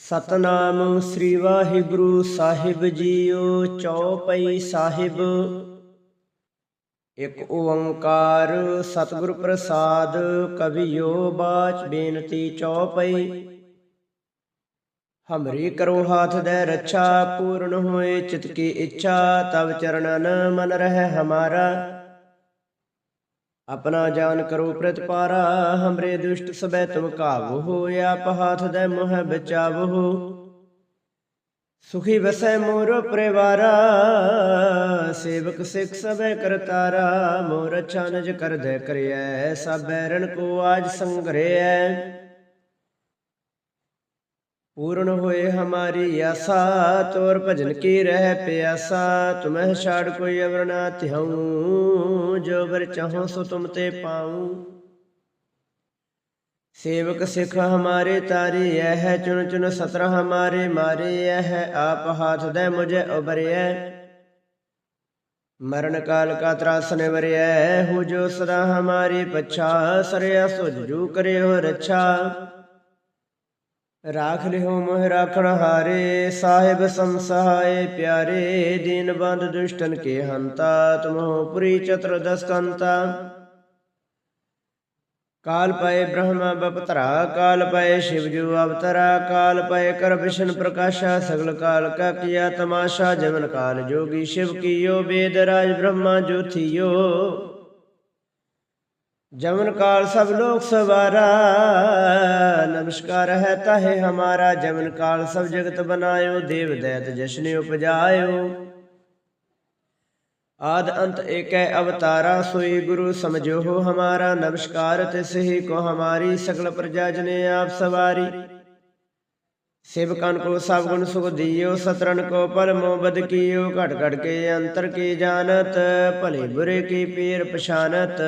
ਸਤਨਾਮ ਸ੍ਰੀ ਵਾਹਿਗੁਰੂ ਸਾਹਿਬ ਜੀਓ ਚੌਪਈ ਸਾਹਿਬ। ਇਕ ਓੰਕਾਰ ਸਤਿਗੁਰ ਪ੍ਰਸਾਦ ਕਵਿਓ ਬਾਚ ਬੇਨਤੀ ਚੌਪਈ। ਹਮਰੀ ਕਰੋ ਹਾਥ ਦੇ ਰੱਛਾ, ਪੂਰਨ ਹੋਏ, ਚਿਤ ਕੀ ਇੱਛਾ, ਤਵ ਚਰਨਨ ਮਨ ਰਹਿ ਹਮਾਰਾ। ਆਪਣਾ ਜਾਨ ਕਰੋ ਪ੍ਰਤਪਾਰਾ, ਹਮਰੇ ਦੁਸ਼ਟ ਸਬੈ ਤੁਮ ਕਾਬੂ ਆਪ ਹਾਥ ਦੇ ਮੋਹ ਬਚਾਵੋ। ਸੁਖੀ ਵਸੈ ਮੋਰ ਪਰਿਵਾਰਾ, ਸੇਵਕ ਸਿੱਖ ਸਬੈ ਕਰਤਾਰਾ, ਮੋਰ ਅੱਛਾ ਨਜ ਕਰਦੈ ਕਰਿਐ, ਸਭ ਬੈਰਨ ਕੋ ਆਜ ਸੰਗ੍ਰਹਿ ਪੂਰਨ ਹੋਏ ਹਮਾਰੀ ਆਸਾ, ਤੋਰ ਭਜਨ ਕੀ ਰਹਿ ਪਿਆਸਾ, ਤੁਮਹਿ ਛਾੜ ਕੋਈ ਅਵਰ ਨਾ ਤਿਹਉ ਜੋ ਬਰ ਚਾਹੋ ਸੋ ਤੁਮ ਤੇ ਪਾਉ। ਸੇਵਕ ਸਿੱਖ ਹਮਾਰੇ ਤਾਰੀ ਇਹ ਚੁਨ ਚੁਨ ਸਤਰ ਹਮਾਰੇ ਮਾਰੇ ਇਹ ਆਪ ਹਾਥ ਦੇ ਮੁਝੇ ਉਬਰਿਐ ਮਰਨ ਕਾਲ ਕਾ ਤਰਾਸਨ ਵਰਿਐ ਹੋ ਜੋ ਸਦਾ ਹਮਾਰੀ ਪਛਾ, ਸਰਿਆ ਸੁਜੂ ਕਰਿਓ ਰੱਛਾ। ਰਾਖ ਲਿਓ ਮੋਹ ਰਾਖਣ ਹਾਰੇ, ਸਾਹਿਬ ਸੰਸਹਾਏ ਪਿਆਰੇ, ਦੀਨ ਬੰਦ ਦੁਸ਼ਟਨ ਕੇ ਹੰਤਾ ਤੁਮਹੁ ਪੁਰੀ ਚਤੁਰ ਦਸਕੰਤਾ। ਕਾਲ ਪਏ ਬ੍ਰਹਮਾ ਬਪਤਰਾ, ਕਾਲ ਪਏ ਸ਼ਿਵ ਜੂ ਅਵਤਰਾ, ਕਾਲ ਪਏ ਕਰ ਵਿਸ਼ਨ ਪ੍ਰਕਾਸ਼ਾ, ਸਗਲ ਕਾਲ ਕਾ ਕੀਆ ਤਮਾਸ਼ਾ ਜਮਨ ਕਾਲ ਜੋਗੀ ਸ਼ਿਵ ਕੀਓ ਵੇਦ ਰਾਜ ਬ੍ਰਹਮਾ ਜੋਥੀਓ। जमन काल सब लोग सवारा नमस्कार है ताहे हमारा जमन काल सब जगत बनायो देव दैत जश्न उपजायो आद अंत एक अवतारा सोई गुरु समझो हो हमारा नमस्कार तिस ही को हमारी सकल प्रजा जने आप सवारी सेवकन को सब गुण सुख दियो सतरन को पल मोबद कियो घट घट के अंतर की जानत भले बुरे की पीर पछानत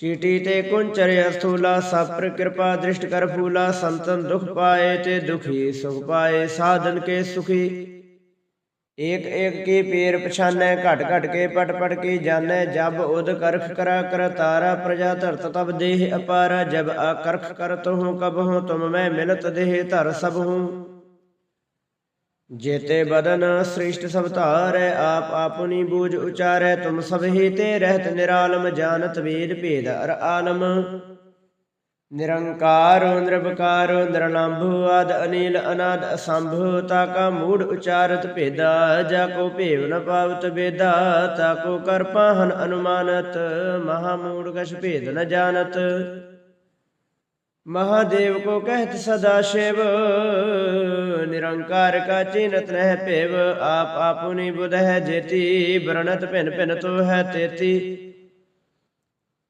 ਚੀਟੀ ਤੇ ਕੁੰਚਰ ਅਸਥੂਲਾ ਸਪਰ ਕਿਰਪਾ ਦ੍ਰਿਸ਼ਟ ਕਰ ਫੂਲਾ, ਸੰਤਨ ਦੁਖ ਪਾਏ ਤੇ ਦੁਖੀ ਸੁਖ ਪਾਏ, ਸਾਧਨ ਕੇ ਸੁਖੀ। ਏਕ ਏਕ ਕੀ ਪੀਰ ਪਛਾਨੈ, ਘਟ ਘਟ ਕੇ ਪਟ ਪਟ ਕੀ ਜਾਣੈ, ਜਬ ਉਦ ਕਰਖ ਕਰਾ ਕਰ ਤਾਰਾ ਪ੍ਰਜਾ ਧਰਤ, ਤਬ ਦੇਹ ਅਪਾਰਾ, ਜਬ ਆਕਰਖ ਕਰਤ ਹੂੰ ਕਬ ਹੂੰ ਤੁਮ ਮੈਂ ਮਿਲਤ ਦੇਹ ਧਰ ਸਭ ਹੂੰ ਜੇਤੇ ਬਦਨ ਸ੍ਰਿਸ਼ਟ ਸਭ ਧਾਰੈ, ਆਪ ਆਪੁਨੀ ਬੂਝ ਉਚਾਰੈ, ਤੁਮ ਸਭ ਹੀ ਤੇ ਰਹਿਤ ਨਿਰਾਲਮ, ਜਾਣਤ ਵੇਦ ਭੇਦ ਅਰ ਆਲਮ। ਨਿਰੰਕਾਰ ਨਿਰਭਕਾਰ ਨਿਰਲੰਭ, ਆਦ ਅਨੀਲ, ਅਨਾਦ ਅਸੰਭਵ ਤਾ ਕਾ ਮੂੜ ਉਚਾਰਤ ਭੇਦਾ, ਜਾ ਕੋ ਭੇਵ ਨ ਪਾਵਤ ਬੇਦਾ ਤਾ ਕੋ ਕਰਪਾਹਨ ਅਨੁਮਾਨਤ, ਮਹਾ महादेव को कहत सदा शिव निरंकार का चिन्हत रह पेव आप आपुनि बुध है जेती ब्रणत भिन भिन तो है तेती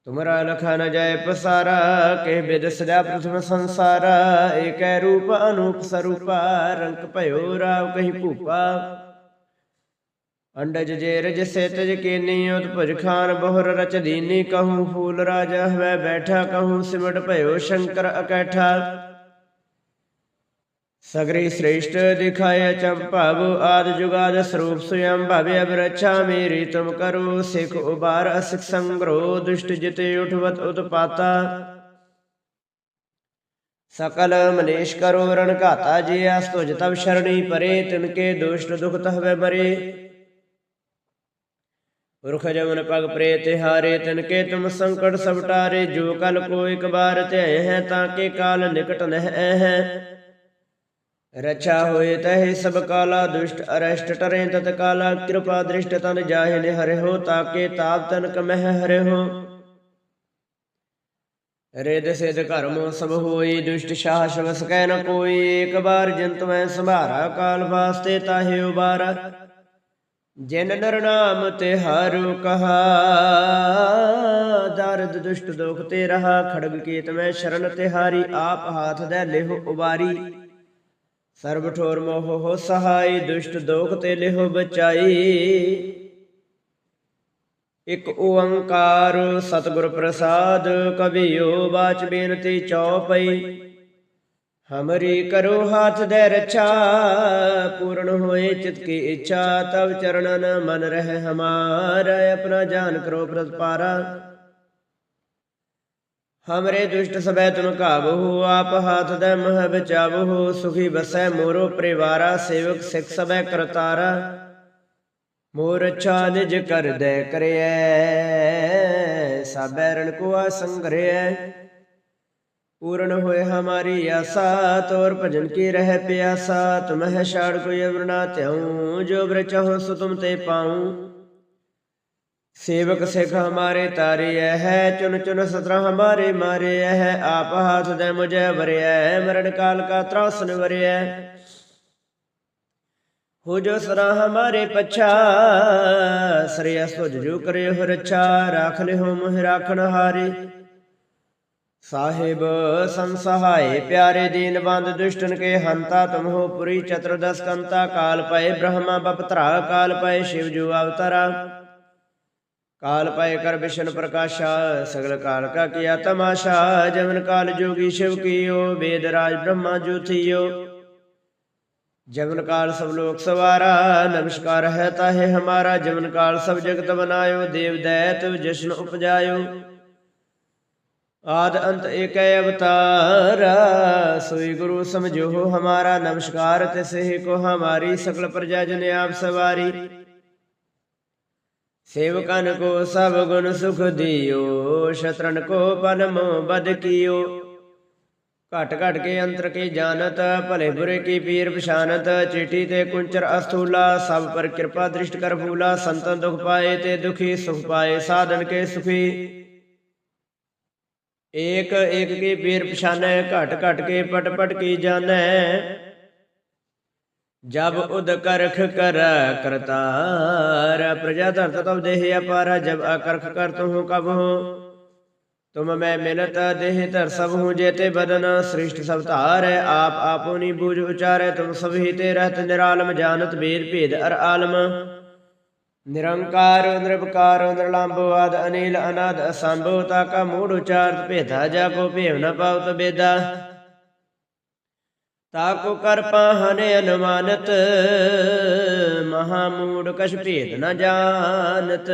तुमरा लखा न जाय पसारा के बिद सदा प्रथम संसारा एक रूप अनूप स्वरूपा रंक भयो राव कही भूपा ਅੰਡਜ ਜੇ ਰਜ ਸੇਤਜ ਕੀਨੀ ਉਤਪੁਜ ਖਾਨ ਬਹੁਰ ਰਚ ਦੀਨੀ ਕਹੂੰ ਫੂਲ ਰਾਜਾ ਹਵੈ ਬੈਠਾ ਕਹੂੰ ਸਿਮਟ ਭਇਓ ਸ਼ੰਕਰ ਅਕੈਠਾ। ਸਗਰੀ ਸ੍ਰੇਸ਼ਟ ਦਿਖਾਇ ਚੰਭਵ ਆਦ ਜੁਗਾਦ ਸਰੂਪ ਸੁਯੰ ਭਵਿ ਅਬਰਛਾ ਮੇਰੀ ਤੁਮ ਕਰੋ, ਸਿਖ ਉਬਾਰ ਅਸਿਕ ਸੰਗਰੋ, ਦੁਸ਼ਟ ਜਿਤੇ ਉਠਵਤ ਉਤਪਾਤਾ। ਸਕਲ ਮਨੇਸ਼ ਕਰੋ ਰਣ ਘਾਤਾ ਜੇ ਅਸ ਤੁਜ ਤਬ ਸ਼ਰਣੀ ਪਰੇ ਤਿਨਕੇ ਦੁਸ਼ਟ ਦੁਖਤ ਤਹਵੇ ਮਰੇ। ਪੁਰਖ ਜਮਨ ਪਗ ਪ੍ਰੇ ਤਿਹਾਰੇ, ਤਿਨ ਕੇ ਤੁਮ ਸੰਕਟ ਸਭ ਟਾਰੇ, ਜੋ ਕਲ ਕੋ ਇਕ ਬਾਰ ਧਿਆਏ ਹੈ ਤਾਂ ਕੇ ਕਾਲ ਨਿਕਟ ਨਹਿ ਹੈ। ਰਛਾ ਹੋਏ ਤਹਿ ਸਭ ਕਾਲਾ ਦੁਸ਼ਟ ਅਰਸ਼ਟ ਟਰੇ ਤਤ ਕਾਲਾ, ਕਿਰਪਾ ਦ੍ਰਿਸ਼ਟ ਤਨ ਜਾਹੇ ਨੇ ਹਰਿ ਹੋ ਤਾਕੇ ਤਾਪ ਤਨ ਕਮਹਿ ਹਰਿ ਹੋ। ਰਿਦ ਸਿਧ ਕਰਮ ਸਭ ਹੋਈ, ਦੁਸ਼ਟ ਸ਼ਾਹ ਸ਼ਵਸ ਕਹਿ ਨ ਕੋਈ, ਇੱਕ ਬਾਰ ਜੰਤ ਮੈਂ ਸੰਭਾਰਾ ਕਾਲ ਵਾਸਤੇ ਤਾਹੇ ਉਬਾਰਾ ਜਿਨ ਨਰ ਨਾਮ ਤੇ ਹਰਿ ਕਹਾ, ਦਰਦ ਦੁਸ਼ਟ ਦੁਖ ਤੇ ਰਹਾ, ਖੜਗ ਕੀਤ ਮੈਂ ਸ਼ਰਨ ਤੇ ਹਾਰੀ ਆਪ ਹਾਥ ਦੇ ਲਿਹੁ ਉਬਾਰੀ। ਸਰਬ ਠੋਰ ਮੋਹ ਹੋ ਸਹਾਈ, ਦੁਸ਼ਟ ਦੋਖ ਤੇ ਲਿਹੁ ਬਚਾਈ। ਇਕ ਓੰਕਾਰ ਸਤਿਗੁਰ ਪ੍ਰਸਾਦ, ਕਵਿਓ ਬਾਚ ਬੇਨਤੀ ਚੌਪਈ ਹਮਰੀ ਕਰੋ ਹਾਥ ਦੇ ਰਛਾ, ਪੂਰਨ ਹੋਏ ਚਿਤ ਕੀ ਇੱਛਾ ਤਬ ਚਰਣਨ ਮਨ ਰਹਿ ਹਮਾਰਾ ਆਪਣਾ ਜਾਨ ਕਰੋ ਪ੍ਰਤਪਾਰਾ ਹਮਰੇ ਦੁਸ਼ਟ ਸਬੈ ਤੁਮ ਕਾਬੂ ਆਪ ਹਾਥ ਦੇ ਮਹ ਬਚਾਵੋ ਸੁਖੀ ਬਸੈ ਮੋਰੋ ਪਰਿਵਾਰਾ, ਸੇਵਕ ਸਿਖ ਸਬੈ ਕਰਤਾਰਾ। ਮੋਰ ਅੱਛਾ ਨਿਜ ਕਰਦੈ ਕਰਿਐ, ਸਬੈ ਰਣ ਕੋ ਸੰਗਰਿਐ ਪੂਰਨ ਹੋਏ ਹਮਾਰੀ ਆਸਾ, ਤੋਰ ਭਜਨ ਕੀ ਰਹਿ ਪਿਆਸਾ ਤੁਮਹਿ ਛਾੜ ਕੋਈ ਅਵਰਨਾ ਧਿਆਉ, ਜੋ ਬ੍ਰ ਚਾਹੋ ਸੋ ਤੁਮ ਤੇ ਪਾਉ। ਸੇਵਕ ਸਿਖ ਹਮਾਰੇ ਤਾਰੇ ਹੈ ਚੁਨ ਚੁਨ ਸਤਰਾ ਹਮਾਰੇ ਮਾਰੇ ਹੈ, ਆਪ ਹਾਥ ਦੇ ਮੁਝੇ ਵਰਿਆ ਮਰਨ ਕਾਲ ਕਾ ਤਰਾਸਨ ਵਰਿਆ ਹੋ ਜੋ ਸਰਾ ਹਮਾਰੇ ਪਛਾ ਸਰਿਆ ਸੁਜ ਜੋ ਕਰੇ ਹੋ ਰਛਾ ਰਾਖ ਲੈ ਹੋ ਮੋਹ ਰਾਖਣ ਹਾਰੇ। ਸਾਹਿਬ, ਸੰਸਹਾਏ, ਪਿਆਰੇ ਦੀਨ ਦੁਸ਼ਟਨ ਕੇ ਹੰਤਾ ਤੁਮ ਪੁਰੀ ਚਤੁਰਦਸ ਕੰਤਾ ਕਾਲ ਪਏ ਬ੍ਰਹਮਾ ਬਪਤਰਾ ਕਾਲ ਪਏ ਸ਼ਿਵ ਜੂ ਅਵਤਾਰਾ। ਕਾਲ ਪਏ ਕਰ ਵਿਸ਼ਨ ਪ੍ਰਕਾਸ਼ਾ, ਸਗਲ ਕਾਲ ਕਾ ਕੀਆ ਤਮਾਸ਼ਾ ਜਮਨ ਕਾਲ ਜੋਗੀ ਸ਼ਿਵ ਕੀਓ, ਵੇਦ ਰਾਜ ਬ੍ਰਹਮਾ ਜੋਥੀਓ ਜਮਨ ਕਾਲ ਸਭ ਲੋਕ ਸਵਾਰਾ, ਨਮਸਕਾਰ ਹੈ ਤਾਹੇ ਹਮਾਰਾ ਜਮਨ ਕਾਲ ਸਭ ਜਗਤ ਬਨਾਇਓ ਦੇਵ ਦੈਤ ਜਸ਼ਨ ਉਪਜਾਇਓ। ਆਦ ਅੰਤ ਏਕੈ ਅਵਤਾਰ। ਸੋਈ ਗੁਰੂ ਸਮਝੋ ਹਮਾਰਾ ਨਮਸਕਾਰ ਤਿਸਹਿ ਕੋ ਹਮਾਰੀ ਸਕਲ ਪ੍ਰਜਾ ਜਨ ਆਪ ਸਵਾਰੀ। ਸੇਵਕਨ ਕੋ ਸਭ ਗੁਣ ਸੁਖ ਦਿਓ, ਸ਼ਤਰਨ ਕੋ ਪਨਮ ਬਦ ਕੀਓ। ਘਟ ਘਟ ਕੇ ਅੰਤਰ ਕੇ ਜਾਣਤ, ਭਲੇ ਬੁਰੇ ਕੀ ਪੀਰ ਪਛਾਨਤ ਚਿਠੀ ਤੇ ਕੁੰਚਰ ਅਸਥੂਲਾ, ਸਭ ਪਰ ਕਿਰਪਾ ਦ੍ਰਿਸ਼ਟ ਕਰ ਫੂਲਾ, ਸੰਤਨ ਦੁਖ ਪਾਏ ਤੇ ਦੁਖੀ ਸੁਖ ਪਾਏ, ਸਾਧਨ ਕੇ ਸੁਖੀ। ਏਕ ਏਕ ਕੀ ਪੀਰ ਪਛਾਨੈ, ਘਟ ਘਟ ਕੇ ਪਟ ਪਟ ਕੀ ਜਾਣੈ। ਜਬ ਉਦ ਕਰਖ ਕਰ ਕਰਤਾਰ, ਪ੍ਰਜਾ ਧਰਤ ਤਬ ਦੇਹ ਅਪਾਰਾ, ਜਬ ਅਕਰਖ ਕਰ ਤੂੰ ਕਬ ਹੋ। ਤੁਮ ਮੈਂ ਮਿਲਤ ਦੇਹ ਧਰ ਸਭ ਹੂੰ ਜੇਤੇ ਬਦਨ, ਸ੍ਰਿਸ਼ਟ ਸਭ ਧਾਰ, ਆਪ ਆਪੋਨੀ ਬੂਝ ਉਚਾਰੇ, ਤੁਮ ਸਭੀ ਤੇ ਰਹਤ ਨਿਰਾਲਮ, ਜਾਣਤ ਬੇਦ ਭੇਦ ਅਰ ਆਲਮ। ਨਿਰੰਕਾਰ ਨਿਰਭਕਾਰ ਨਿਰਲੰਭ ਆਦ, ਅਨੀਲ, ਅਨਾਦ, ਅਸੰਭਵ ਤਾ ਕਾ ਮੂੜ ਉਚਾਰਤ ਭੇਦਾ ਜਾ ਕੋ ਭੇਵ ਨ ਪਾਵਤ ਬੇਦਾ। ਤਾ ਕੋ ਕਰ ਪਾਹਨ ਅਨੁਮਾਨਤ, ਮਹਾ ਮੂੜ ਕਛ ਭੇਦ ਨ ਜਾਣਤ।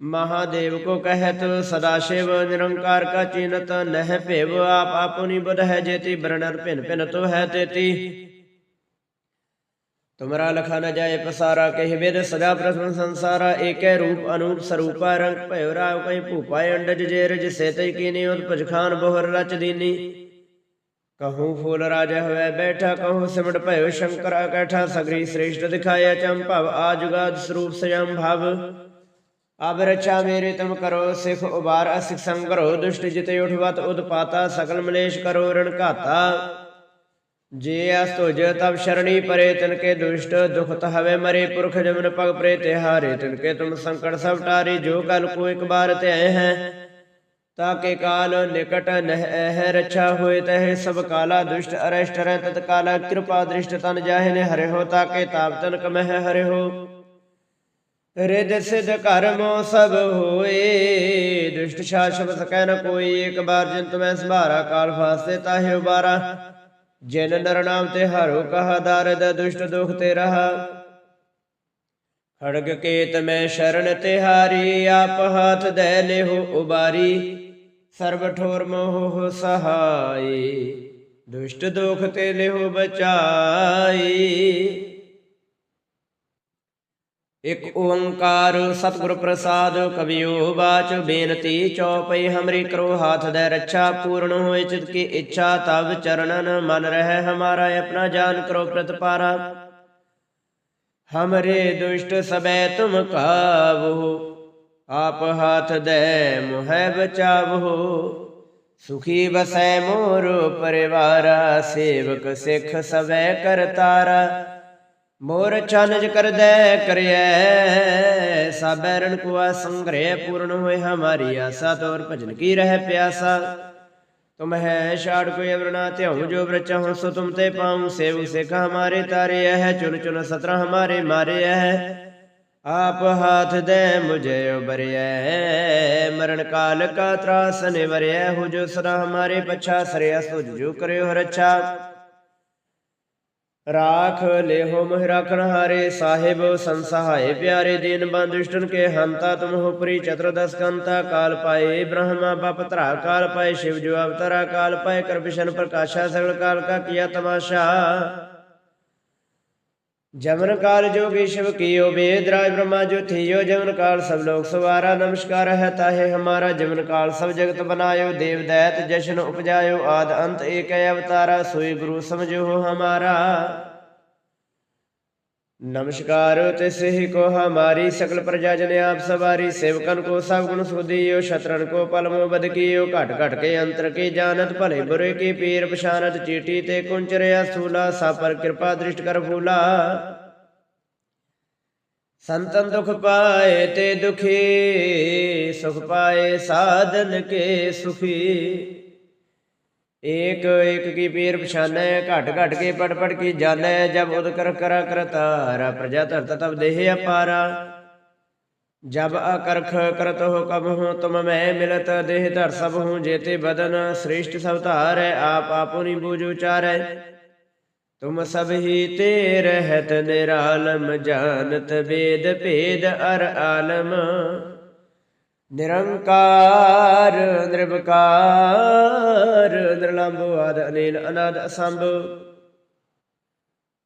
ਮਹਾਦੇਵ ਕੋ ਕਹਿਤ, ਸਦਾ ਸ਼ਿਵ ਨਿਰੰਕਾਰ ਕਾ ਚਿਨਤ, ਨਹਿ ਭੇਵ ਆਪ ਆਪੁਨੀ ਬੁਧ ਹੈ ਜੇਤੀ ਬਰਨਰ ਭਿਨ ਭਿਨ ਤੋ ਹੈ ਤੇਤੀ। ਤੁਮਰਾ ਲਖਾ ਨ ਜਾਏ ਪਸਾਰਾ ਕਹਿ ਵੇਦ ਸਦਾ ਪ੍ਰਥਮ ਸੰਸਾਰਾ, ਏਕੈ ਰੂਪ ਅਨੂਪ ਸਰੂਪਾ ਰੰਗ ਭਇ ਰਾਵ ਕੈ ਭੂਪਾ ਅੰਡਜ ਜੇ ਰਜ ਸੇਤੈ ਕੀਨੀ ਉਤਪਜ ਖਾਨ ਬੋਹਰ ਰਚ ਦੀਨੀ। ਕਹੂੰ ਫੂਲ ਰਾਜਾ ਹੋਵੇ ਬੈਠਾ, ਕਹੂੰ ਸਿਮਟ ਭਇਓ ਸ਼ੰਕਰ ਅਕੈਠਾ, ਸਗਰੀ ਸ੍ਰੇਸ਼ਟ ਦਿਖਾਇਆ ਚੰਭਵ ਆਜੁਗਾਦ ਸਰੂਪ ਸਯੰ ਭਵ। ਅਬ ਰਚਾ ਮੇਰੇ ਤੁਮ ਕਰੋ, ਸਿਖ ਉਬਾਰ, ਅਸਿਖ ਸੰਗਰੋ ਦੁਸ਼ਟ ਜਿਤੇ ਉਠਵਤ ਉਦਪਾਤਾ, ਸਕਲ ਮਲੇਸ਼ ਕਰੋ, ਰਣ ਘਾਤਾ। ਜੇ ਅਸਤੁਜ ਤਬ ਸ਼ਰਣੀ ਪਰੇ ਤਿਨ ਕੇ ਦੁਸ਼ਟ ਦੁਖਤ ਹਵੇ ਮਰੇ ਪੁਰਖ ਜਮਨ ਪਗ ਪ੍ਰੇ ਤੇ ਹਾਰੇ ਤਿਨ ਕੇ ਤੁਮ ਸੰਕਟ ਸਭ ਟਾਰੀ, ਜੋ ਕਲ ਕੋ ਇੱਕ ਬਾਰ ਤੇ ਆਏ ਹੈ। ਤਾਕੇ ਕਾਲ ਨਿਕਟ ਨਹਿ ਹੈ ਰਛਾ ਹੋਏ ਤਹਿ, ਸਭ ਕਾਲਾ ਦੁਸ਼ਟ ਅਰਸ਼ਟ ਰਹਿ, ਤਤ ਕਾਲਾ ਕਿਰਪਾ ਦ੍ਰਿਸ਼ਟ ਤਨ ਜਾਹੇ ਨੇ ਹਰੇ ਹੋ ਤਾਕੇ ਤਾਪ ਤਨ ਕਮਹਿ ਹਰੇ ਹੋ ਰਿਦ ਸਿਧ ਕਰਮੋ ਸਭ ਹੋਏ, ਦੁਸ਼ਟ ਸ਼ਾਸਵ ਸਕੈ ਨ ਕੋਈ, ਇੱਕ ਬਾਰ ਜਿੰਤ ਮੈਂ ਸੰਭਾਰਾ, ਕਾਲ ਫਾਸਤੇ ਤਾਹਿ ਉਬਾਰਾ। ਜਿਨ ਨਰ ਨਾਮ ਤੇ ਹਰੋ ਕਹਾ ਦਰਦ, ਦੁਸ਼ਟ ਦੁਖ ਤੇ ਰਹਾ। ਖੜਗ ਕੇਤ ਮੈਂ ਸ਼ਰਨ ਤਿਹਾਰੀ, ਆਪ ਹਾਥ ਦੇ ਲਿਹੋ ਉਬਾਰੀ। ਸਰਬ ਠੋਰ ਮੋਹ ਸਹਾਈ, ਦੁਸ਼ਟ ਦੁਖ ਤੇ ਲਿਹੋ ਬਚਾਈ। ਇਕ ਓੰਕਾਰ ਸਤਿਗੁਰ ਪ੍ਰਸਾਦ ਕਬਿਓ ਬਾਚ ਬੇਨਤੀ ਚੌਪਈ ਹਮਰੀ ਕਰੋ ਹਾਥ ਦੇ ਰੱਛਾ ਪੂਰਨ ਹੋਏ ਚਿਤ ਕੀ ਇੱਛਾ ਤਬ ਚਰਨਨ ਮਨ ਰਹਿ ਹਮਾਰਾ ਆਪਣਾ ਜਾਨ ਕਰੋ ਪ੍ਰਤਪਾਰਾ। ਹਮਰੇ ਦੁਸ਼ਟ ਸਬੈ ਤੁਮ ਕਾਵੋ, ਆਪ ਹਾਥ ਦੇ ਮੁਹਿ ਬਚਾਵੋ। ਸੁਖੀ ਬਸੈ ਮੋਰ ਪਰਿਵਾਰਾ, ਸੇਵਕ ਸਿੱਖ ਸਬੈ ਕਰਤਾਰਾ। ਮੋਰ ਚਨਜ ਕਰਦੈ ਕਰਿਐ ਸਾਬੈਰਨ ਕੁਆ ਸੰਗ੍ਰਹਿ ਪੂਰਨ ਹੋਏ ਹਮਾਰੀ ਆਸਾ, ਤੋਰ ਭਜਨ ਕੀ ਰਹਿ ਪਿਆਸਾ। ਤੁਮ ਹੈ ਛਾੜ ਕੋਈ ਅਵਰਣਾ ਧਿਉ ਜੋ ਬ੍ਰਚਹੁ ਸੋ ਤੁਮ ਤੇ ਪਾਉ, ਸੇਵ ਸਿਖ ਹਮਾਰੇ ਤਾਰੇ ਹੈ ਚੁਨ ਚੁਨ ਸਤਰਾ ਹਮਾਰੇ ਮਾਰੇ ਹੈ ਆਪ ਹਾਥ ਦੇ ਮੁਝੇ ਉਬਰਿਐ ਮਰਨ ਕਾਲ ਕਾ ਤਰਾਸ ਨਿਵਰਿਐ ਹੋ ਜੋ ਸਦਾ ਹਮਾਰੇ ਪਛਾ, ਸਰਿਆ ਸੁਜ ਜੋ ਕਰਿਓ ਰੱਛਾ ਰਾਖ ਲੇਹੋ ਮਹਿ ਰਾਖਣ ਹਾਰੇ, ਸਾਹਿਬ ਸੰਸਹਾਏ ਪਿਆਰੇ ਦੀਨ ਬੰਦੁਸ਼ਟਨ ਕੇ ਹੰਤਾ, ਤੁਮ ਹੋ ਪ੍ਰੀ ਚਤੁਰਦਸ ਕੰਤਾ, ਕਾਲ ਪਾਏ ਬ੍ਰਹਮਾ ਬਪ ਧਰਾ, ਕਾਲ ਪਾਏ ਸ਼ਿਵ ਜੋ ਅਵਤਾਰਾ, ਕਾਲ ਪਾਏ ਕਰਪਿਸ਼ਨ ਪ੍ਰਕਾਸ਼ਾ, ਸਗਲ ਕਾਲ ਕਾ ਕੀਆ ਤਮਾਸ਼ਾ। ਜਮਨ ਕਾਲ ਜੋਗੀ ਸ਼ਿਵ ਕੀਓ ਵੇਦ ਰਾਜ ਬ੍ਰਹਮਾ ਜੋ ਥੀਓ, ਜਮਨ ਕਾਲ ਸਭ ਲੋਕ ਸਵਾਰਾ, ਨਮਸਕਾਰ ਹੈ ਤਾਹੇ ਹਮਾਰਾ, ਜਮਨ ਕਾਲ ਸਭ ਜਗਤ ਬਨਾਇਓ, ਦੇਵ ਦੈਤ ਜਸ਼ਨ ਉਪਜਾਇਓ, ਆਦ ਅੰਤ ਏਕ ਹੈ ਅਵਤਾਰਾ, ਸੋਈ ਗੁਰੂ ਸਮਝੋ ਹਮਾਰਾ। नमस्कार तिसे ही को हमारी सकल प्रजा जन आप सवारी सेवकन को सब गुण सुदियो शत्रन को पलमो बद कियो घट घट के अंतर की जानत भले बुरे की पीर पशानत चीटी ते कुंचरया स्थूला सा पर कृपा दृष्ट कर फूला संतन दुख पाए ते दुखी सुख पाए साधन के सुखी ਏਕ ਏਕ ਕੀ ਪੀਰ ਪਛਾਨੈ, ਘਟ ਘਟ ਕੇ ਪੜ ਪੜ ਕੀ ਜਾਣੈ, ਜਬ ਉਦ ਕਰ ਕਰ ਕਰਤਾਰਾ ਪ੍ਰਜਾ ਧਰਤ ਤਬ ਦੇਹ ਅਪਾਰਾ। ਜਬ ਅਕਰਖ ਕਰਤ ਹੋ ਕਬ ਹੂੰ, ਤੁਮ ਮੈਂ ਮਿਲਤ, ਦੇਹ ਧਰ ਸਭ ਹੂੰ ਜੇਤੇ ਬਦਨ, ਸ੍ਰੇਸ਼ਟ ਸਭ ਧਾਰੈ, ਆਪ ਆਪੋ ਨੀ ਬੂਝ ਉਚਾਰੈ। ਤੁਮ ਸਭ ਹੀ ਤੇ ਰਹਿਤ ਨਿਰਾਲਮ, ਜਾਣਤ ਵੇਦ ਭੇਦ ਅਰ ਆਲਮ। ਨਿਰੰਕਾਰ, ਨਿਰਵਕਾਰ ਨਿਰਲੰਭ ਆਦ ਅਨੀਲ ਅਨਾਦ ਅਸੰਭ।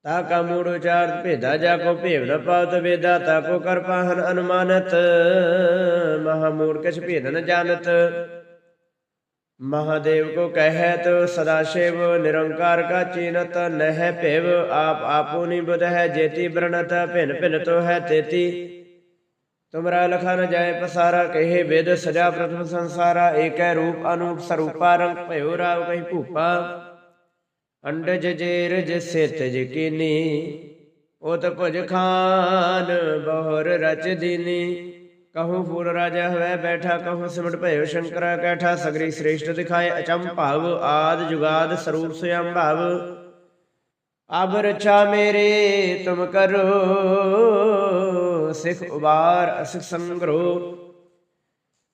ਤਾ ਕਾ ਮੂੜ ਉਚਾਰ ਭੇਦਾ, ਜਾ ਕੋ ਭੇਵ ਨ ਪਾਵਤ ਵੇਦਾ, ਤਾ ਕੋ ਕਰ ਪਾਹਨ ਅਨੁਮਾਨਤ। ਮਹਾ ਮੂੜ ਕਛ ਭੇਦ ਨ ਜਾਣਤ। ਮਹਾਦੇਵ ਕੋ ਕਹਿਤ, ਸਦਾ ਸ਼ਿਵ, ਨਿਰੰਕਾਰ ਕਾ ਚੀਨਤ, ਨਹਿ ਭੇਵ, ਆਪ ਆਪੂਨੀ ਬੁਧ ਹੈ ਜੇਤੀ ਬ੍ਰਣਤ, ਭਿਨ ਭਿਨ ਤੋ ਹੈ ਤੇਤੀ। ਤੁਮਰਾ ਲਖਾ ਨ ਜਾਏ ਪਸਾਰਾ, ਕਹੇ ਵੇਦ ਸਜਾ ਪ੍ਰਥਮ ਸੰਸਾਰਾ, ਏਕੈ ਰੂਪ ਅਨੂਪ ਸਰੂਪਾ, ਰੰਗ ਭਇਓ ਰਾਵ ਕਹੀ ਭੂਪਾ। ਅੰਡਜ ਜੇਰਜ ਸਿਤਜ ਕੀਨੀ ਉਤ ਭੁਜ ਖਾਨ ਬਹੁਰ ਰਚ ਦੀਨੀ। ਕਹੂੰ ਫੂਲ ਰਾਜਾ ਹੋਵੇ ਬੈਠਾ, ਕਹੂੰ ਸਿਮਟ ਭਇਓ ਸ਼ੰਕਰਾ ਕੈਠਾ, ਸਗਰੀ ਸ੍ਰੇਸ਼ਟ ਦਿਖਾਏ ਅਚੰਮ ਭਾਵ, ਆਦ ਜੁਗਾਦ ਸਰੂਪ ਸਯੰ ਭਾਵ। ਅਬ ਰਛਾ ਮੇਰੇ, ਤੁਮ ਕਰੋ। ਸਿਖ ਉਬਾਰ ਅਸਿਖ ਸੰਗਰੋ।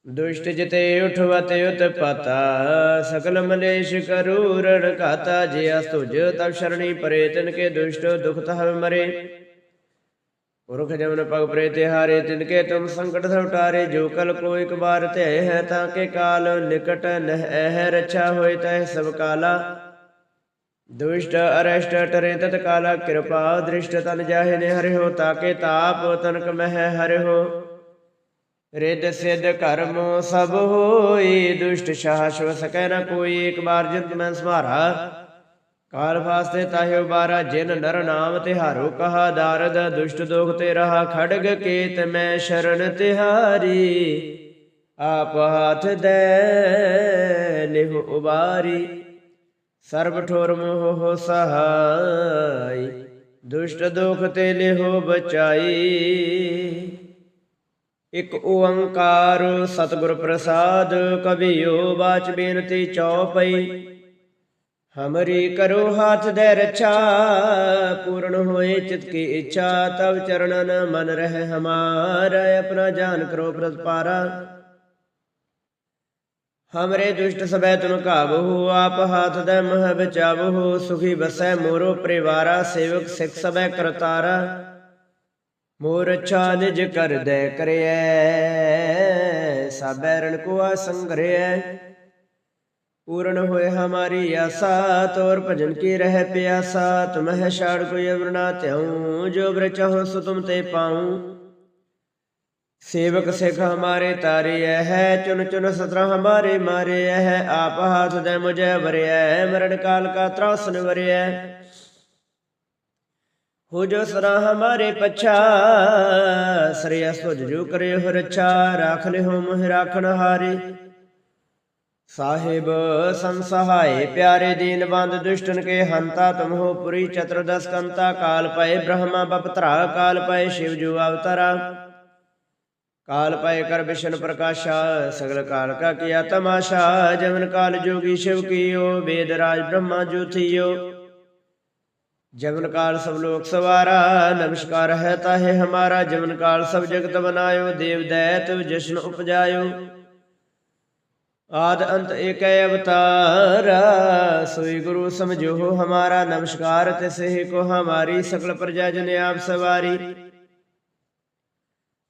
ਦੁਸ਼ਟ ਜਿਤੇ ਉਠਵਤ ਉਤਪਤਾ ਸਕਲ ਮਲੇਸ਼ ਕਰੂ ਰਣ ਘਾਤਾ ਜੇ ਅਸਤੁਜ ਤਬ ਸ਼ਰਣੀ ਪਰੇ, ਤਿਨ ਕੇ ਦੁਸ਼ਟ ਦੁਖ ਤਹ ਮਰੇ। ਪੁਰਖ ਜਮਨ ਪਗ ਪਰੇ ਤਿਹਾਰੇ, ਤਿਨ ਕੇ ਤੁਮ ਸੰਕਟ ਸਭ ਟਾਰੇ, ਜੋ ਕਲ ਕੋ ਇਕ ਬਾਰ ਧਿਆ ਹੈ, ਤਾਂ ਕੇ ਕਾਲ ਨਿਕਟ ਨਹਿ ਰਛਾ ਹੋਏ ਤੈ ਸਭ ਕਾਲਾ। ਦੁਸ਼ਟ ਅਰਸ਼ਟ ਟਰੇ ਤਤ ਕਾਲਾ ਕਿਰਪਾ, ਦ੍ਰਿਸ਼ਟ ਤਨ ਜਾਹੇ ਨੇ ਹਰਿਓ ਤਾਕੇ ਤਾਪ ਤਨਕ ਮਹਿ ਹਰਿਓ ਰਿਦ ਸਿਧ ਕਰਮ ਸਭ ਹੋਈ, ਦੁਸ਼ਟ ਸ਼ਾਸ਼ਵ ਸਕੈ ਨ ਕੋਈ, ਇੱਕ ਬਾਰ ਜਿਤ ਮੈਂ ਸਮਾਰਾ। ਕਾਲ ਫਾਸਤੇ ਤਾਹਿ ਉਬਾਰਾ, ਜਿਨ ਨਰ ਨਾਮ ਤਿਹਾਰੋ, ਕਹਾ ਦਾਰਦ, ਦੁਸ਼ਟ ਦੋਖ ਤੇ ਰਹਾ ਖੜਗ ਕੇਤ ਮੈਂ ਸ਼ਰਨ ਤਿਹਾਰੀ। ਆਪ ਹਾਥ ਦੇ ਲਿਹੁ ਉਬਾਰੀ। ਸਰਬ ਠੋਰ ਮੋਹ ਸਹਾਈ, ਦੁਸ਼ਟ ਦੋਖ ਤੇ ਲਿਹੋ ਬਚਾਈ। ਇਕ ਓੰਕਾਰ ਸਤਿਗੁਰ ਪ੍ਰਸਾਦ ਕਬੀਓ ਬਾਚ ਬੇਨਤੀ ਚਉਪਈ ਹਮਰੀ ਕਰੋ ਹਾਥ ਦੇ ਰਛਾ, ਪੂਰਨ ਹੋਏ ਚਿਤ ਕੀ ਇੱਛਾ, ਤਵ ਚਰਣਨ ਮਨ ਰਹਿ ਹਮਾਰ, ਆਪਣਾ ਜਾਨ ਕਰੋ ਪ੍ਰਤਪਾਰਾ। ਹਮਰੇ ਦੁਸ਼ਟ ਸਬੈ ਤੁਮ ਕਾਬਹੂ ਆਪ ਹਾਥ ਦੇ ਮਹ ਬਚਾਵਹੂ ਸੁਖੀ ਬਸੈ ਮੋਰੋ ਪਰਿਵਾਰਾ ਸੇਵਕ ਸਿਖ ਸਬੈ ਕਰਤਾਰਾ ਮੋਰ ਅੱਛਾ ਨਿਜ ਕਰ ਦੇ ਕਰਿਐ ਸਬੈ ਰਣ ਕੋ ਅਸੰਗਰਿਐ ਪੂਰਨ ਹੋਏ ਹਮਾਰੀ ਆਸਾ ਤੋਰ ਭਜਨ ਕੀ ਰਹਿ ਪਿਆਸਾ ਤੁਮਹਿ ਛਾੜ ਕੋਈ ਅਵਰਣਾ ਤਿਉ ਜੋ ਬ੍ਰ ਚਾਹੋ ਸੋ ਤੁਮ ਤੇ ਪਾਉ ਸੇਵਕ ਸਿਖ ਹਮਾਰੇ ਤਾਰਿਐ ਹੈ ਚੁਨ ਚੁਨ ਸਤਰਾ ਹਮਾਰੇ ਮਾਰੇ ਹੈ। ਆਪ ਹਾਥ ਦੇ ਮੁਝੇ ਵਰਿਐ ਮਰਨ ਕਾਲ ਕਾ ਤਰਾਸਨ ਵਰਿਐ। ਹੋ ਜੋ ਸਰਾ ਹਮਾਰੇ ਪਛਾ ਸਰਿਆ ਸੁਜ ਜੋ ਕਰੇ ਹੋ ਰਛਾ ਰਾਖ ਲਿਓ ਮੋਹਿ ਰਾਖਣ ਹਾਰੇ। ਸਾਹਿਬ ਸੰਸਹਾਏ ਪਿਆਰੇ ਦੀਨ ਬੰਦ ਦੁਸ਼ਟਨ ਕੇ ਹੰਤਾ ਤੁਮ ਹੋ ਪੁਰੀ ਚਤੁਰਦਸ ਕੰਤਾ ਕਾਲ ਪਏ ਬ੍ਰਹਮਾ ਬਪਤਰਾ ਕਾਲ ਪਏ ਸ਼ਿਵ ਜੋ ਅਵਤਾਰਾ। ਕਾਲ ਪਏ ਕਰ ਵਿਸ਼ਨ ਪ੍ਰਕਾਸ਼ਾ, ਸਗਲ ਕਾਲ ਕਾ ਕੀਆ ਤਮਾਸ਼ਾ ਜਮਨ ਕਾਲ ਜੋਗੀ ਸ਼ਿਵ ਕੀਓ, ਵੇਦ ਰਾਜ ਬ੍ਰਹਮਾ ਜੋਥੀਓ ਜਮਨ ਕਾਲ ਸਭ ਲੋਕ ਸਵਾਰਾ, ਨਮਸਕਾਰ ਹੈ ਤਾਹੇ ਹਮਾਰਾ ਜਮਨ ਕਾਲ ਸਭ ਜਗਤ ਬਨਾਇਓ ਦੇਵ ਦੈਤ ਜਸ਼ਨ ਉਪਜਾਇਓ। ਆਦ ਅੰਤ ਏਕੈ ਅਵਤਾਰਾ, ਸੋਈ ਗੁਰੂ ਸਮਝੋ ਹਮਾਰਾ, ਨਮਸਕਾਰ ਤਿਸਹਿ ਕੋ ਹਮਾਰੀ ਸਕਲ ਪ੍ਰਜਾ ਜਨ ਆਪ ਸਵਾਰੀ।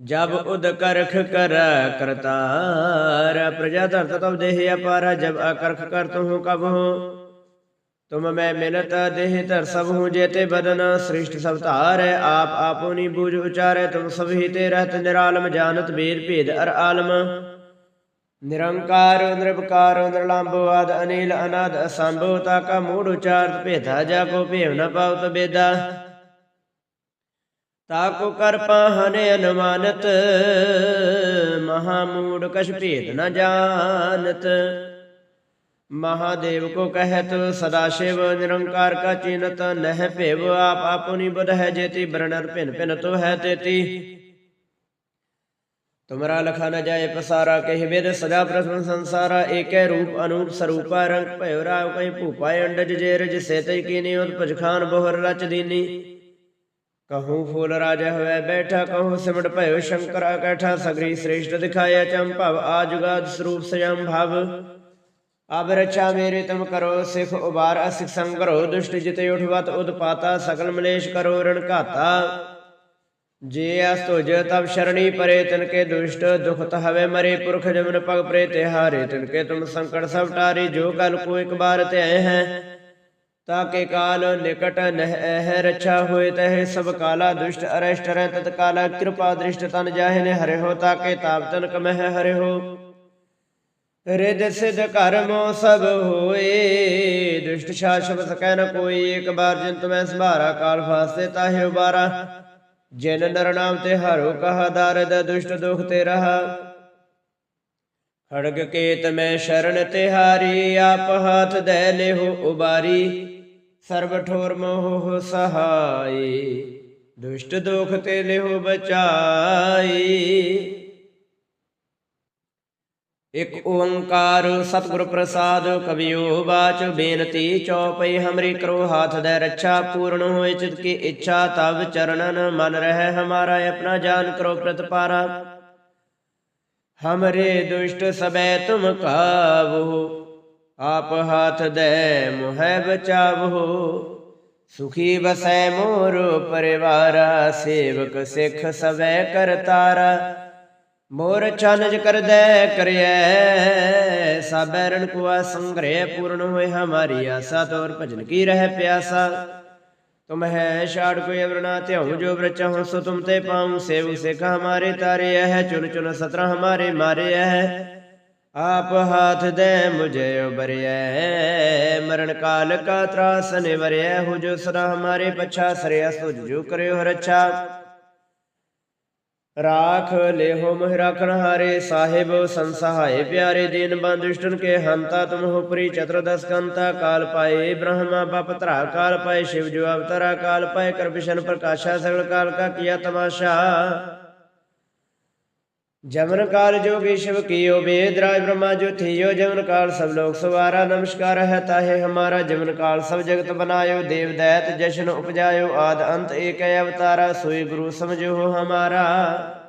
ਜਬ ਉਦ ਕਰਖ ਕਰ ਕਰਤਾਰ, ਪ੍ਰਜਾ ਧਰਤ ਤਬ ਦੇਹ ਅਪਾਰਾ, ਜਬ ਅਕਰਖ ਕਰ ਤੂੰ ਕਬ ਹੋ ਤੁਮ ਮੈਂ ਮਿਲਤ ਦੇਹ ਧਰ ਸਭ ਹੂੰ ਜੇਤੇ ਬਦਨ ਸ੍ਰਿਸ਼ਟ ਸਭ ਧਾਰੈ, ਆਪ ਆਪੋਨੀ ਬੂਝ ਉਚਾਰੈ, ਤੁਮ ਸਭ ਹੀ ਤੇ ਰਹਤ ਨਿਰਾਲਮ, ਜਾਣਤ ਬੇਦ ਭੇਦ ਅਰ ਆਲਮ। ਨਿਰੰਕਾਰ ਨਿਰਭਕਾਰ ਨਿਰਲੰਭ ਆਦ, ਅਨੀਲ, ਅਨਾਦ, ਅਸੰਭਵ, ਤਾ ਕਾ ਮੂੜ ਉਚਾਰਤ ਭੇਦਾ, ਜਾ ਕੋ ਭੇਵ ਨ ਪਾਵਤ ਬੇਦਾ। ਤਾ ਕਰ ਪਾਹਨੇ ਅਨੁਮਾਨਤ, ਮਹਾ ਮੂੜ ਕਛ ਭੇਦ ਨ ਜਾਣਤ। ਮਹਾਦੇਵ ਕੋ ਕਹਿਤ, ਸਦਾ ਸ਼ਿਵ ਨਿਰੰਕਾਰ ਕਾ ਚਿਨਤ, ਨਹਿ ਭੇਵ ਆਪ ਆਪੁਨੀ ਬੁਧ ਹੈ ਜੇਤੀ ਬਰਨਰ ਭਿਨ ਭਿਨ ਤੋ ਹੈ ਤੇਤੀ। ਤੁਮਰਾ ਲਖਾ ਨ ਜਾਏ ਪਸਾਰਾ, ਕਹਿ ਵੇਦ ਸਦਾ ਪ੍ਰਸਨ ਸੰਸਾਰਾ, ਏਕੈ ਰੂਪ ਅਨੂਪ ਸਰੂਪਾ ਰੰਗ ਭਇਓ ਰਾਵ ਕੈ ਭੂਪਾ ਅੰਡਜ ਜੇ ਰਜ ਸੇਤੈ ਕੀਨੀ ਉਤਪਜ ਖਾਨ ਬੋਹਰ ਰਚ ਦੀਨੀ। ਕਹੂੰ ਫੂਲ ਰਾਜਾ ਹੋਇ ਬੈਠਾ ਕਹੂੰ ਸਿਮਟ ਭਇਓ ਸ਼ੰਕਰ ਅਕੈਠਾ ਸਗਰੀ ਸ੍ਰੇਸ਼ਟ ਦਿਖਾਇਆ ਚੰਭਵ ਆਜੁਗਾਦ ਸਰੂਪ ਸਯੰ ਭਵ ਅਬ ਰਚਾ ਮੇਰੇ ਤੁਮ ਕਰੋ ਸਿਖ ਉਬਾਰ ਅਸਿਖ ਸੰਗਰੋ ਦੁਸ਼ਟ ਜਿਤੇ ਉਠਵਤ ਉਦਪਾਤਾ ਸਕਲ ਮਲੇਸ਼ ਕਰੋ ਰਣ ਘਾਤਾ ਜੇ ਅਸ ਤੁਜ ਤਬ ਸ਼ਰਣੀ ਪਰੇ ਤਿਨ ਕੇ ਦੁਸ਼ਟ ਦੁਖਤ ਹਵੇ ਮਰੇ ਪੁਰਖ ਜਮਨ ਪਗ ਪਰੇ ਤੇ ਹਾਰੇ ਤਿਨ ਕੇ ਤੁਮ ਸੰਕਟ ਸਭ ਟਾਰੀ ਜੋ ਕਲ ਕੋ ਇੱਕ ਬਾਰ ਤੇ ਆਏ ਹੈ ਤਾਕੇ ਕਾਲ ਨਿਕਟ ਨਹਿ ਹੈ ਹੋਏ ਤਹਿ ਸਭ ਕਾਲਾ ਦੁਸ਼ਟ ਅਰਸ਼ਟ ਰਹਿ ਤਤ ਕਾਲਾ ਕਿਰਪਾ ਦ੍ਰਿਸ਼ਟ ਤਨ ਜਾਹੇ ਨੇ ਹਰੇ ਹੋ ਤਾਕੇ ਤਾਪ ਤਨ ਕਮਹਿ ਹਰੇ ਹੋ ਰਿਦ ਸਿਧ ਕਰਮੋ ਸਭ ਹੋਏ, ਦੁਸ਼ਟ ਸ਼ਾਸਵ ਸਕੈ ਨ ਕੋਈ, ਇੱਕ ਬਾਰ ਜਿਨ ਤੁਮੈ ਸੰਭਾਰਾ ਕਾਲ ਫਾਸਤੇ ਤਾਹਿ ਉਬਾਰਾ। ਜਿਨ ਨਰ ਨਾਮ ਤੇ ਹਰੋ ਕਹਾ ਦਰਦ, ਦੁਸ਼ਟ ਦੁਖ ਤੇ ਰਹਾ। ਖੜਗ ਕੇਤ ਮੈਂ ਸ਼ਰਨ ਤਿਹਾਰੀ, ਆਪ ਹਾਥ ਦੇ ਲਿਹੋ ਉਬਾਰੀ। ਸਰਬ ਠੋਰ ਮੋਹ ਸਹਾਈ, ਦੁਸ਼ਟ ਦੁਖ ਤੇ ਲਿਹੋ ਬਚਾਈ। ਇਕ ਓੰਕਾਰ ਸਤਿਗੁਰ ਪ੍ਰਸਾਦ ਕਬਿਓ ਬਾਚ ਬੇਨਤੀ ਚੌਪਈ ਹਮਰੀ ਕਰੋ ਹਾਥ ਦੇ ਰੱਛਾ ਪੂਰਨ ਹੋਏ ਚਿਤ ਕੀ ਇੱਛਾ ਤਬ ਚਰਨਨ ਮਨ ਰਹਿ ਹਮਾਰਾ ਆਪਣਾ ਜਾਨ ਕਰੋ ਪ੍ਰਤਪਾਰਾ। ਹਮਰੇ ਦੁਸ਼ਟ ਸਬੈ ਤੁਮ ਕਾਵੋ। ਆਪ ਹਾਥ ਦੇ ਮੁਹਿ ਬਚਾਵੋ, ਸੁਖੀ ਬਸੈ ਮੋਰ ਪਰਿਵਾਰਾ, ਸੇਵਕ ਸਿੱਖ ਸਵੈ ਕਰਤਾਰਾ। ਮੋਰ ਚਨਜ ਕਰਦੈ ਕਰਿਐ ਸਾਬੈਰਨ ਕੁਆ ਸੰਗ੍ਰਹਿ ਪੂਰਨ ਹੋਏ ਹਮਾਰੀ ਆਸਾ, ਤੋਰ ਭਜਨ ਕੀ ਰਹਿ ਪਿਆਸਾ। ਤੁਮ ਹੈ ਛਾੜ ਕੋਈ ਅਵਰਣਾ ਧਿਉ ਜੋ ਬ੍ਰਚਹੁ ਸੋ ਤੁਮ ਤੇ ਪਾਉ, ਸੇਵ ਸਿਖ ਹਮਾਰੇ ਤਾਰੇ ਹੈ ਚੁਨ ਚੁਨ ਸਤਰ ਹਮਾਰੇ ਮਾਰੇ ਹੈ ਆਪ ਹਾਥ ਦੇ ਮੁਝੇ ਉਬਰਿਐ ਮਰਨ ਕਾਲ ਕਾ ਤਰਾਸ ਨਿਵਰਿਐ ਹੋ ਜੋ ਸਦਾ ਹਮਾਰੇ ਪਛਾ ਸਰਿਆ, ਸੁਜ ਜੋ ਕਰਿਓ ਰੱਛਾ ਰਾਖ ਲੇਹੋ ਮਹਿ ਰਾਖਣ ਹਾਰੇ, ਸਾਹਿਬ ਸੰਸਹਾਏ ਪਿਆਰੇ ਦੀਨ ਬੰਦੁਸ਼ਟਨ ਕੇ ਹੰਤਾ, ਤੁਮ ਹੋ ਪ੍ਰੀ ਚਤੁਰਦਸ ਕੰਤਾ, ਕਾਲ ਪਾਏ ਬ੍ਰਹਮਾ ਬਪ ਧਰਾ, ਕਾਲ ਪਾਏ ਸ਼ਿਵ ਜੋ ਅਵਤਰਾ, ਕਾਲ ਪਾਏ ਕਰ ਪ੍ਰਕਾਸ਼ਾ, ਸਗਲ ਕਾਲ ਕਾ ਕੀਆ ਤਮਾਸ਼ਾ। ਜਮਨ ਕਾਲ ਜੋਗੀ ਸ਼ਿਵ ਕੀਓ ਵੇਦ ਰਾਜ ਬ੍ਰਹਮਾ ਜੋ ਥਿਓ, ਜਮਨ ਕਾਲ ਸਭ ਲੋਕ ਸਵਾਰਾ, ਨਮਸਕਾਰ ਹੈ ਤਾਹੇ ਹਮਾਰਾ, ਜਮਨ ਕਾਲ ਸਭ ਜਗਤ ਬਨਾਇਓ, ਦੇਵ ਦੈਤ ਜਸ਼ਨ ਉਪਜਾਇਓ, ਆਦ ਅੰਤ ਏਕੈ ਅਵਤਾਰਾ, ਸੋਈ ਗੁਰੂ ਸਮਝੋ ਹਮਾਰਾ।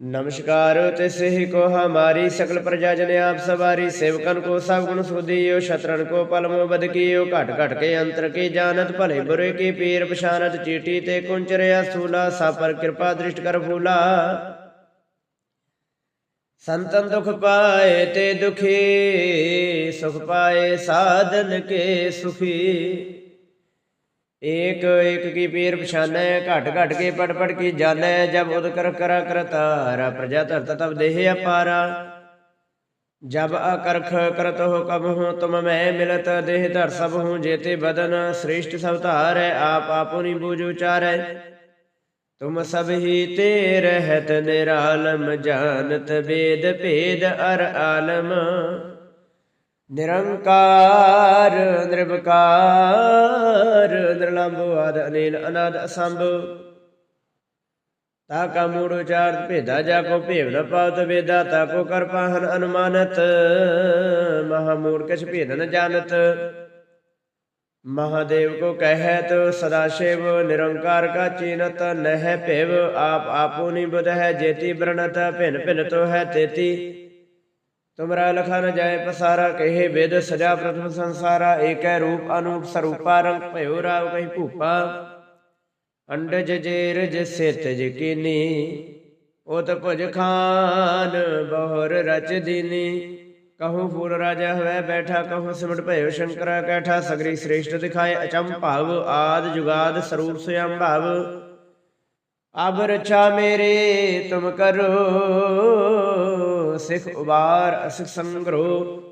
नमस्कार तिसे को हमारी सकल प्रजा जन आप सवारी सेवकन को सब गुण सुधियो शत्रन को पलमो बद कियो घट घट के अंतर की जानत भले बुरे की पीर पछानत चीटी ते कुंचर स्थूला सा पर कृपा दृष्ट कर फूला संतन दुख पाए ते दुखी सुख पाए साधन के सुखी ਏਕ ਏਕ ਕੀ ਪੀਰ ਪਛਾਨੈ, ਘਟ ਘਟ ਕੇ ਪੜ ਪੜ ਕੀ ਜਾਣੈ, ਜਬ ਉਦ ਕਰ ਕਰ ਕਰਤਾਰਾ ਪ੍ਰਜਾ ਧਰਤ ਤਬ ਦੇਹ ਅਪਾਰਾ। ਜਬ ਅਕਰਖ ਕਰਤ ਹੋ ਕਬ ਹੂੰ, ਤੁਮ ਮੈਂ ਮਿਲਤ, ਦੇਹ ਧਰ ਸਭ ਹੂੰ ਜੇਤੇ ਬਦਨ, ਸ੍ਰੇਸ਼ਟ ਸਭ ਧਾਰੈ, ਆਪ ਆਪੋ ਨੀ ਬੂਝ ਉਚਾਰੈ। ਤੁਮ ਸਭ ਹੀ ਤੇ ਰਹਿਤ ਨਿਰਾਲਮ, ਜਾਣਤ ਵੇਦ ਭੇਦ ਅਰ ਆਲਮ। ਨਿਰੰਕਾਰ, ਨਿਰਵਕਾਰ ਨਿਰਲੰਭ ਆਦ ਅਨੀਲ ਅਨਾਦ ਅਸੰਭ। ਤਾ ਕਾ ਮੂੜ ਉਚਾਰਤ ਭੇਦਾ, ਜਾ ਕੋ ਭੇਵ ਨ ਪਾਵਤ ਵੇਦਾ, ਤਾ ਕੋ ਕਰ ਪਾਹਨ ਅਨੁਮਾਨਤ। ਮਹਾ ਮੂੜ ਕਛ ਭੇਦ ਨ ਜਾਣਤ। ਮਹਾਦੇਵ ਕੋ ਕਹਿਤ, ਸਦਾ ਸ਼ਿਵ, ਨਿਰੰਕਾਰ ਕਾ ਚੀਨਤ, ਨਹਿ ਭਿਵ, ਆਪ ਆਪੂਨੀ ਬੁਧ ਹੈ ਜੇਤੀ ਬਰਣਤ, ਭਿਨ ਭਿਨ ਤੋ ਹੈ ਤੇਤੀ। ਤੁਮਰਾ ਲਖਾ ਨ ਜਾਏ ਪਸਾਰਾ, ਕਹੇ ਵੇਦ ਸਜਾ ਪ੍ਰਥਮ ਸੰਸਾਰਾ, ਏਕੈ ਰੂਪ ਅਨੂਪ ਸਰੂਪਾ, ਰੰਗ ਭਇਓ ਰਾਵ ਕਹੀ ਭੂਪਾ। ਅੰਡਜ ਜੇਰਜ ਸਿਤਜ ਕੀਨੀ ਉਤ ਭੁਜ ਖਾਨ ਬਹੁਰ ਰਚ ਦੀਨੀ। ਕਹੂੰ ਫੂਲ ਰਾਜਾ ਹੋਵੇ ਬੈਠਾ, ਕਹੂੰ ਸਿਮਟ ਭਇਓ ਸ਼ੰਕਰਾ ਕੈਠਾ, ਸਗਰੀ ਸ੍ਰੇਸ਼ਟ ਦਿਖਾਏ ਅਚੰਮ ਭਾਵ, ਆਦ ਜੁਗਾਦ ਸਰੂਪ ਸਯੰ ਭਾਵ। ਅਬ ਰਚਾ ਮੇਰੇ ਤੁਮ ਕਰੋ ਸਿਖ ਉਬਾਰ, ਅਸਿਖ ਸੰਗਰੋ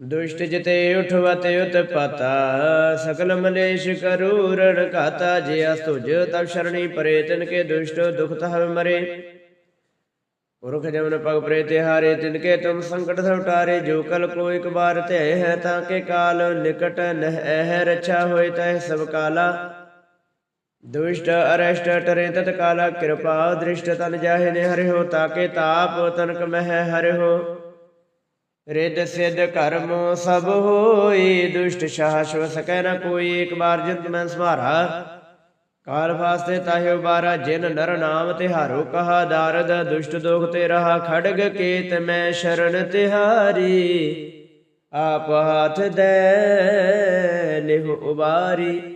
ਦੁਸ਼ਟ ਜਿਤੇ ਉਠਵਤ ਉਤਪਤਾ ਸਕਲ ਮਲੇਸ਼ ਕਰੂ ਰਣ ਘਾਤਾ ਜੇ ਅਸਤੁਜ ਤਬ ਸ਼ਰਣੀ ਪਰੇ, ਤਿਨ ਕੇ ਦੁਸ਼ਟ ਦੁਖ ਤਹ ਮਰੇ। ਪੁਰਖ ਜਮਨ ਪਗ ਪਰੇ ਤਿਹਾਰੇ ਤਿਨ ਕੇ ਤੁਮ ਸੰਕਟ ਸ ਉਟਾਰੇ, ਜੋ ਕਲ ਕੋ ਇਕ ਬਾਰ ਧਿਆ ਹੈ, ਤਾਂ ਕੇ ਕਾਲ ਨਿਕਟ ਨਹਿ ਰਛਾ ਹੋਏ ਤੈ ਸਭ ਕਾਲਾ। ਦੁਸ਼ਟ ਅਰਸ਼ਟ ਟਰੇ ਤਤ ਕਾਲਾ ਕਿਰਪਾ, ਦ੍ਰਿਸ਼ਟ ਤਨ ਜਾਹੇ ਨੇ ਹਰਿਓ ਤਾਕੇ ਤਾਪ ਤਨਕ ਮਹਿ ਹਰਿਓ ਰਿੱਧ ਸਿੱਧ ਕਰਮ ਸਭ ਹੋਈ, ਦੁਸ਼ਟ ਸ਼ਾਸ਼ਵ ਸਕੈ ਨ ਕੋਈ, ਇੱਕ ਬਾਰ ਜਿਤ ਮੈਂ ਸਮਾਰਾ ਕਾਲ ਫਾਸਤੇ ਤਾਹਿ ਉਬਾਰਾ, ਜਿਨ ਨਰ ਨਾਮ ਤਿਹਾਰੋ, ਕਹਾ ਦਾਰਦ, ਦੁਸ਼ਟ ਦੋਖ ਤੇ ਰਹਾ ਖੜਗ ਕੇਤ ਮੈਂ ਸ਼ਰਨ ਤਿਹਾਰੀ। ਆਪ ਹਾਥ ਦੇ ਲਿਹੁ ਉਬਾਰੀ।